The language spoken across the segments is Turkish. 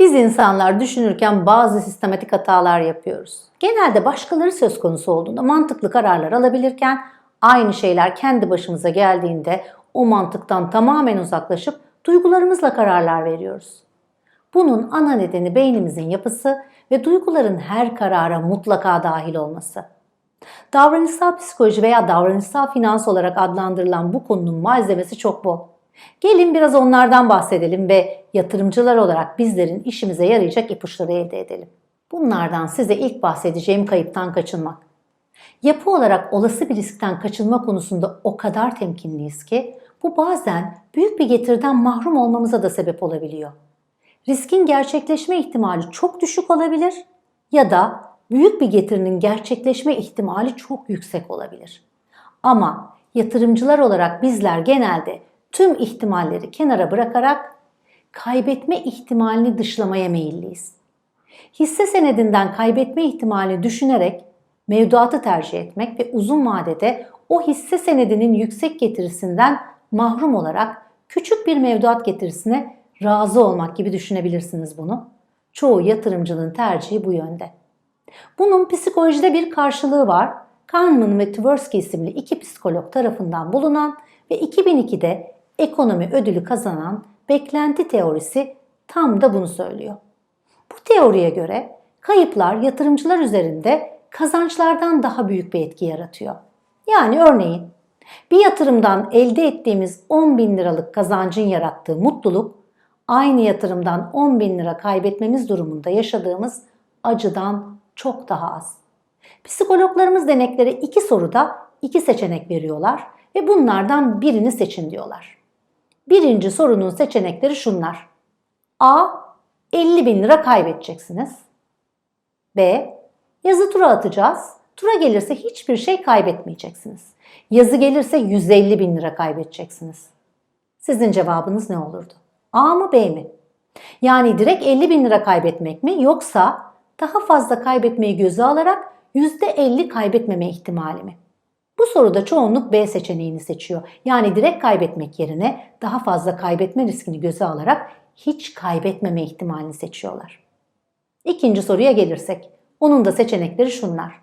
Biz insanlar düşünürken bazı sistematik hatalar yapıyoruz. Genelde başkaları söz konusu olduğunda mantıklı kararlar alabilirken aynı şeyler kendi başımıza geldiğinde o mantıktan tamamen uzaklaşıp duygularımızla kararlar veriyoruz. Bunun ana nedeni beynimizin yapısı ve duyguların her karara mutlaka dahil olması. Davranışsal psikoloji veya davranışsal finans olarak adlandırılan bu konunun malzemesi çok bol. Gelin biraz onlardan bahsedelim ve yatırımcılar olarak bizlerin işimize yarayacak ipuçları elde edelim. Bunlardan size ilk bahsedeceğim kayıptan kaçınmak. Yapı olarak olası bir riskten kaçınma konusunda o kadar temkinliyiz ki bu bazen büyük bir getiriden mahrum olmamıza da sebep olabiliyor. Riskin gerçekleşme ihtimali çok düşük olabilir ya da büyük bir getirinin gerçekleşme ihtimali çok yüksek olabilir. Ama yatırımcılar olarak bizler genelde tüm ihtimalleri kenara bırakarak kaybetme ihtimalini dışlamaya meyilliyiz. Hisse senedinden kaybetme ihtimalini düşünerek mevduatı tercih etmek ve uzun vadede o hisse senedinin yüksek getirisinden mahrum olarak küçük bir mevduat getirisine razı olmak gibi düşünebilirsiniz bunu. Çoğu yatırımcının tercihi bu yönde. Bunun psikolojide bir karşılığı var. Kahneman ve Tversky isimli iki psikolog tarafından bulunan ve 2002'de ekonomi ödülü kazanan beklenti teorisi tam da bunu söylüyor. Bu teoriye göre kayıplar yatırımcılar üzerinde kazançlardan daha büyük bir etki yaratıyor. Yani örneğin bir yatırımdan elde ettiğimiz 10 bin liralık kazancın yarattığı mutluluk aynı yatırımdan 10 bin lira kaybetmemiz durumunda yaşadığımız acıdan çok daha az. Psikologlarımız deneklere iki soruda iki seçenek veriyorlar ve bunlardan birini seçin diyorlar. Birinci sorunun seçenekleri şunlar. A. 50 bin lira kaybedeceksiniz. B. Yazı tura atacağız. Tura gelirse hiçbir şey kaybetmeyeceksiniz. Yazı gelirse 150 bin lira kaybedeceksiniz. Sizin cevabınız ne olurdu? A mı B mi? Yani direkt 50 bin lira kaybetmek mi yoksa daha fazla kaybetmeyi göze alarak %50 kaybetmeme ihtimali mi? Bu soruda çoğunluk B seçeneğini seçiyor. Yani direkt kaybetmek yerine daha fazla kaybetme riskini göze alarak hiç kaybetmeme ihtimalini seçiyorlar. İkinci soruya gelirsek. Onun da seçenekleri şunlar.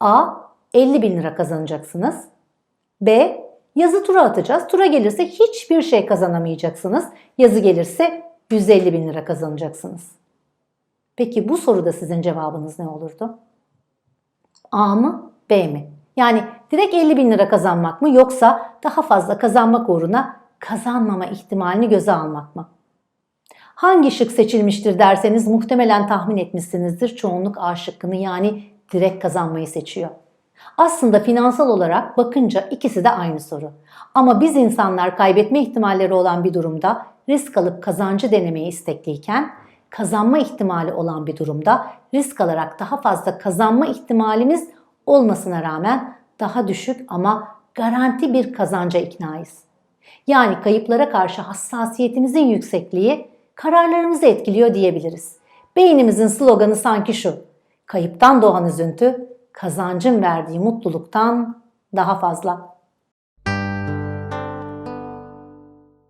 A. 50 bin lira kazanacaksınız. B. Yazı tura atacağız. Tura gelirse hiçbir şey kazanamayacaksınız. Yazı gelirse 150 bin lira kazanacaksınız. Peki bu soruda sizin cevabınız ne olurdu? A mı B mi? Yani direkt 50 bin lira kazanmak mı yoksa daha fazla kazanmak uğruna kazanmama ihtimalini göze almak mı? Hangi şık seçilmiştir derseniz muhtemelen tahmin etmişsinizdir. Çoğunluk A şıkkını yani direkt kazanmayı seçiyor. Aslında finansal olarak bakınca ikisi de aynı soru. Ama biz insanlar kaybetme ihtimalleri olan bir durumda risk alıp kazancı denemeye istekliyken kazanma ihtimali olan bir durumda risk alarak daha fazla kazanma ihtimalimiz olmasına rağmen daha düşük ama garanti bir kazanca iknayız. Yani kayıplara karşı hassasiyetimizin yüksekliği kararlarımızı etkiliyor diyebiliriz. Beynimizin sloganı sanki şu. Kayıptan doğan üzüntü kazancın verdiği mutluluktan daha fazla.